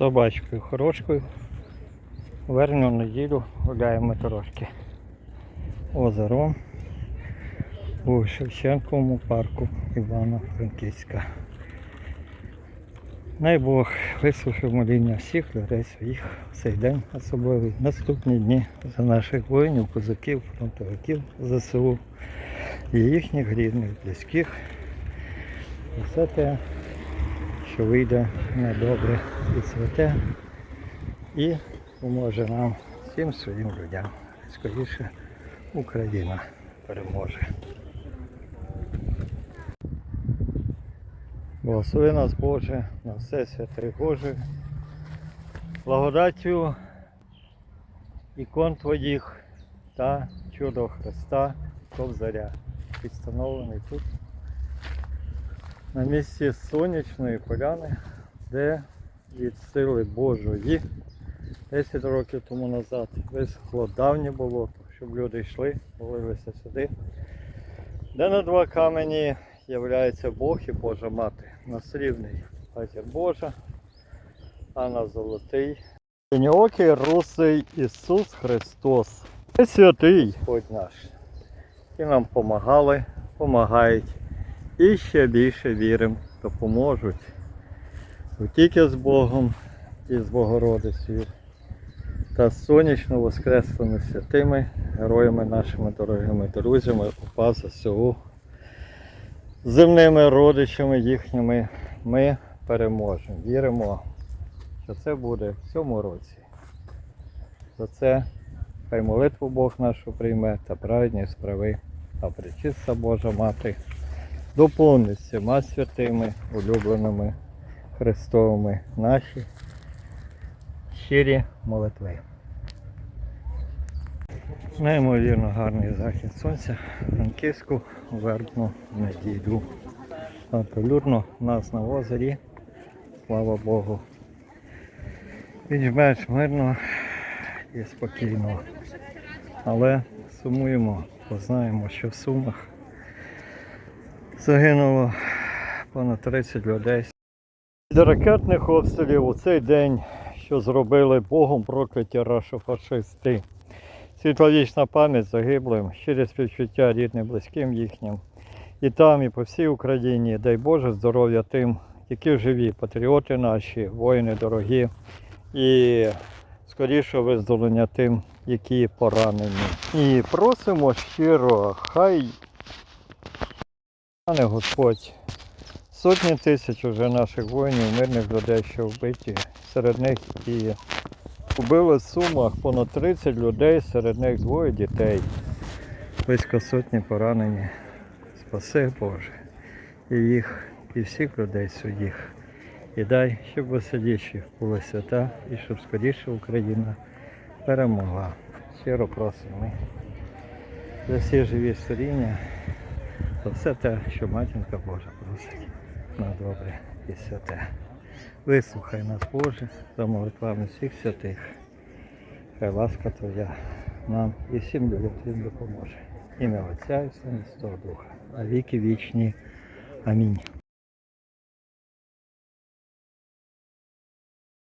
собачкою хорошкою. Верну неділю гуляємо трошки озером у Шевченковому парку Івано-Франківська. Най Бог вислухав моління всіх людей своїх цей день особливий. Наступні дні за наших воїнів, козаків, фронтовиків ЗСУ і їхніх рідних, близьких. І все те, що вийде на добре і святе і поможе нам всім своїм людям. Скоріше Україна переможе. Благослови нас Боже на все святий Боже. Благодаттю ікон Твоїх та чудо Христа Кобзаря, підстановлений тут на місці сонячної поляни, де від сили Божої 10 років тому назад висохло давнє болото, щоб люди йшли, молилися сюди. Де на два камені являється Бог і Божа Мати. На срібний Матір Божа, а на золотий Синьоокий русий Ісус Христос. Святий Господь наш. І нам помагали, помагають. І ще більше віримо, допоможуть. Тільки з Богом і з Богородицею та сонячно воскреслими святими героями нашими дорогими друзями упав ЗСУ земними родичами їхніми ми переможемо. Віримо, що це буде в цьому році. За це хай молитву Бог нашу прийме та праведні справи, а причиста Божа Мати доповнить всіма святими, улюбленими Христовими наші щирі молитви. Неймовірно гарний захід сонця, Франківську, вербну неділю. Абсолютно нас на озері, слава Богу. Більш-менш мирно і спокійно. Але сумуємо, бо знаємо, що в Сумах загинуло понад 30 людей. Від ракетних обстрілів у цей день, що зробили Богом прокляті рашофашисти. Світловічна пам'ять загиблим, щирі співчуття рідним, близьким їхнім. І там, і по всій Україні. Дай Боже здоров'я тим, які живі, патріоти наші, воїни дорогі. І скоріше визволення тим, які поранені. І просимо щиро, хай, пане Господь, сотні тисяч вже наших воїнів, мирних людей, що вбиті, серед них і Убили в Сумах понад 30 людей, серед них двоє дітей. Близько сотні поранені. Спаси Боже. І їх, і всіх людей своїх. І дай, щоб веселіші були свята і щоб скоріше Україна перемогла. Щиро просимо за всі живі створіння, все те, що матінка Божа просить на добре і святе. Вислухай нас, Боже, за молитвами всіх святих. Хай ласка Твоя нам і всім людям допоможе. Ім'я Отця і Сина Святого Духа. А віки вічні. Амінь.